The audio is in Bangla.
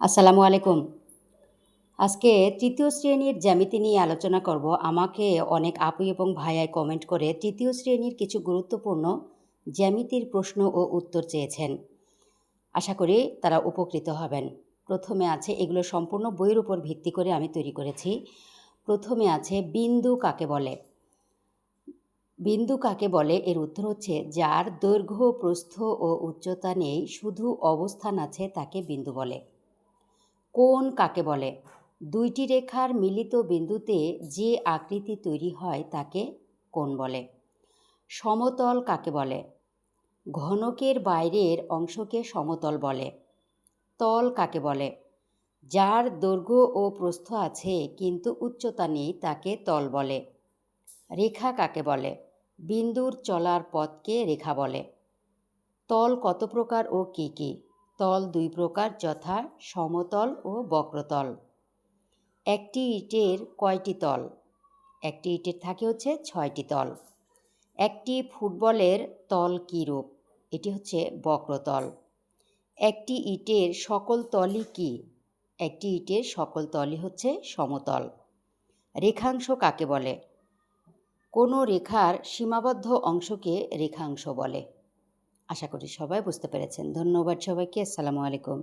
আসসালামু আলাইকুম। আজকে তৃতীয় শ্রেণির জ্যামিতি নিয়ে আলোচনা করব। আমাকে অনেক আপু এবং ভাইয়াই কমেন্ট করে তৃতীয় শ্রেণির কিছু গুরুত্বপূর্ণ জ্যামিতির প্রশ্ন ও উত্তর চেয়েছেন। আশা করি তারা উপকৃত হবেন। প্রথমে আছে, এগুলো সম্পূর্ণ বইয়ের উপর ভিত্তি করে আমি তৈরি করেছি। প্রথমে আছে, বিন্দু কাকে বলে? বিন্দু কাকে বলে? এর উত্তর হচ্ছে, যার দৈর্ঘ্য, প্রস্থ ও উচ্চতা নেই, শুধু অবস্থান আছে তাকে বিন্দু বলে। কোণ কাকে বলে? দুইটি রেখার মিলিত বিন্দুতে যে আকৃতি তৈরি হয় তাকে কোণ বলে। সমতল কাকে বলে? ঘনকের বাইরের অংশকে সমতল বলে। তল কাকে বলে? যার দৈর্ঘ্য ও প্রস্থ আছে, কিন্তু উচ্চতা নেই, তাকে তল বলে। রেখা কাকে বলে? বিন্দুর চলার পথকে রেখা বলে। তল কত প্রকার ও কী কী? তল দুই প্রকার, যথা, সমতল ও বক্রতল। একটি ইটের কয়টি তল? একটি ইটের থাকে হচ্ছে ছয়টি তল। একটি ফুটবলের তল কী রূপ এটি হচ্ছে বক্রতল। একটি ইটের সকল তলই কি? একটি ইটের সকল তলই হচ্ছে সমতল। রেখাংশ কাকে বলে? কোনো রেখার সীমাবদ্ধ অংশকে রেখাংশ বলে। আশা করি সবাই বুঝতে পেরেছেন। ধন্যবাদ সবাইকে। আসসালামু আলাইকুম।